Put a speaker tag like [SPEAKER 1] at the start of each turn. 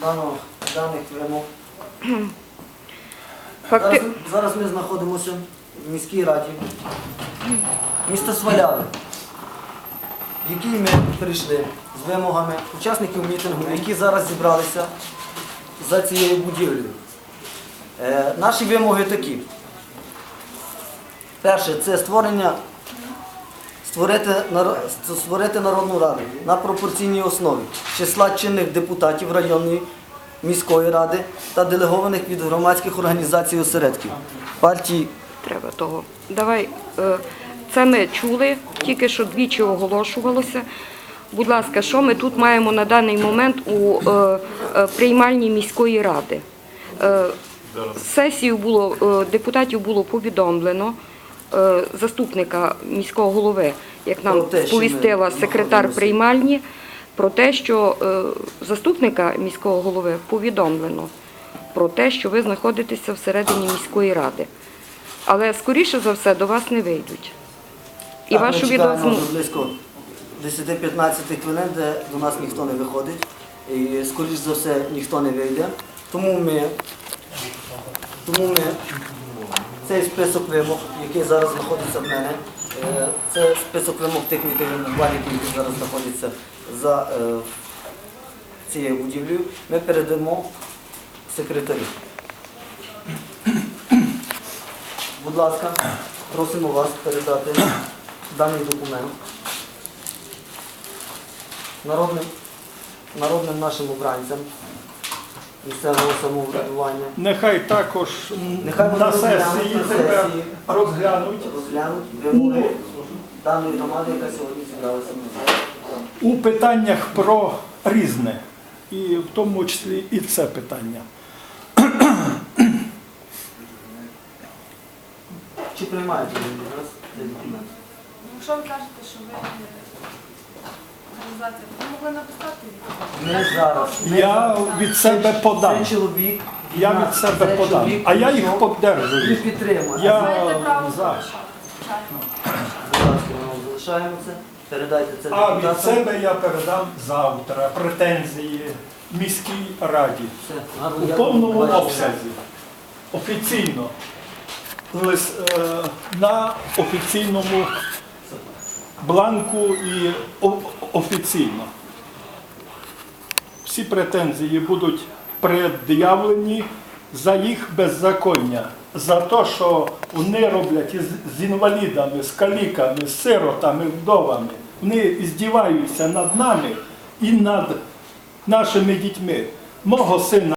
[SPEAKER 1] даного, даних вимог.
[SPEAKER 2] Факти...
[SPEAKER 1] Зараз, зараз ми знаходимося в міській раді міста Сваляви, в якій ми прийшли з вимогами учасників мітингу, які зараз зібралися за цією будівлею. Е, наші вимоги такі. Перше, це створення створити, створити Народну Раду на пропорційній основі числа чинних депутатів районної міської ради та делегованих від громадських організацій осередків партій.
[SPEAKER 2] Треба того. Давай, е, це ми чули, тільки що двічі оголошувалося. Будь ласка, що ми тут маємо на даний момент у е, е, приймальні міської ради? Сесію було депутатів було повідомлено заступника міського голови, як нам сповістила секретар приймальні, про те, що е, заступника міського голови повідомлено про те, що ви знаходитеся всередині міської ради. Але скоріше за все до вас не вийдуть. І
[SPEAKER 1] Так, ми
[SPEAKER 2] вашу відразу
[SPEAKER 1] близько 10-15 хвилин, де до нас ніхто не виходить. І скоріш за все ніхто не вийде. Тому ми, тому ми цей список вимог, який зараз знаходиться в мене, е, це список вимог тих мітингів, які зараз знаходяться за е, цією будівлею, ми передамо секретарю. Будь ласка, просимо вас передати даний документ народним, народним нашим обранцям місцевого самоврядування.
[SPEAKER 3] Нехай також
[SPEAKER 1] Нехай вони
[SPEAKER 3] на
[SPEAKER 1] розглянуть
[SPEAKER 3] сесії
[SPEAKER 1] на
[SPEAKER 3] тебе
[SPEAKER 1] сесії.
[SPEAKER 3] розглянуть
[SPEAKER 1] Розглянуть вимоги даної громади, яка сьогодні зібралася на залі.
[SPEAKER 3] у питаннях про різне, і в тому числі і це питання.
[SPEAKER 1] Чи приймаєте ви від нас цей документ?
[SPEAKER 4] Ну, Якщо ви кажете, що ви організація, ви могли написати відповідь.
[SPEAKER 1] Зараз.
[SPEAKER 3] Я
[SPEAKER 1] зараз-
[SPEAKER 3] від себе подам.
[SPEAKER 1] Цей чоловік.
[SPEAKER 3] Я від себе подам.
[SPEAKER 1] чоловік
[SPEAKER 3] А я їх
[SPEAKER 1] прийшов і підтримує.
[SPEAKER 3] Я
[SPEAKER 4] Маєте право
[SPEAKER 3] за.
[SPEAKER 4] залишати, звичайно.
[SPEAKER 1] Будь ласка, ми вам залишаємо це. Передайте це
[SPEAKER 3] А від
[SPEAKER 1] депутатам.
[SPEAKER 3] себе я передам завтра претензії міській раді
[SPEAKER 1] Все, гарно,
[SPEAKER 3] у
[SPEAKER 1] дякую.
[SPEAKER 3] повному
[SPEAKER 1] Бачите.
[SPEAKER 3] обсязі. Офіційно. Лис- е, На офіційному бланку і офіційно. Всі претензії будуть пред'явлені за їх беззаконня, за те, що вони роблять з інвалідами, з каліками, з сиротами, вдовами. Вони здіваються над нами і над нашими дітьми. Мого сина.